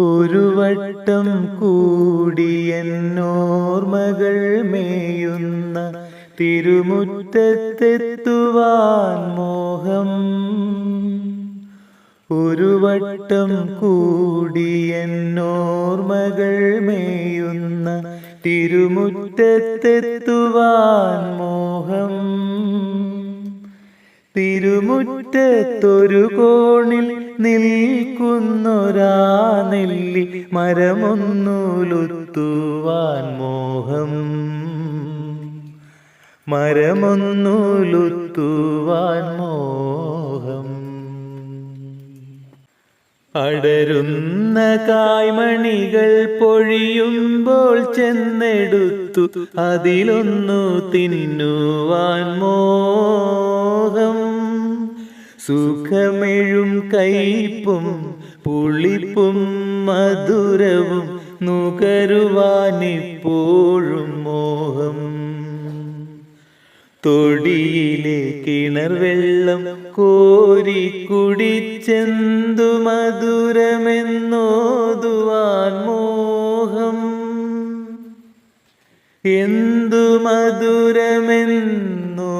ഒരു വട്ടം കൂടിയെന്നോർമകൾ മേയുന്ന തിരുമുറ്റത്തെത്തുവാൻ മോഹം. ഒരു വട്ടം കൂടിയെന്നോർമകൾ മേയുന്ന തിരുമുറ്റത്തെത്തുവാൻ മോഹം. തിരുമുറ്റത്തൊരു കോണിൽ നിൽക്കുന്നൊരാ നെല്ലി മരമൊന്നുലുത്തുവാൻ മോഹം. മരമൊന്നുലുത്തുവാൻ മോഹം. അടരുന്ന കായ്മണികൾ പൊഴിയുമ്പോൾ ചെന്നെടുത്തു അതിലൊന്നു തിന്നുവാൻ മോഹം സുഖമെഴും കയ്പും പുളിപ്പും മധുരവും നുകരുവാനിപ്പോഴും മോഹം. തൊടിയിലെ കിണർ വെള്ളം കോരി കുടിച്ചെന്തു മധുരമെന്നോതുവാൻ മോഹം. എന്തു മധുരമെന്നോതുവാൻ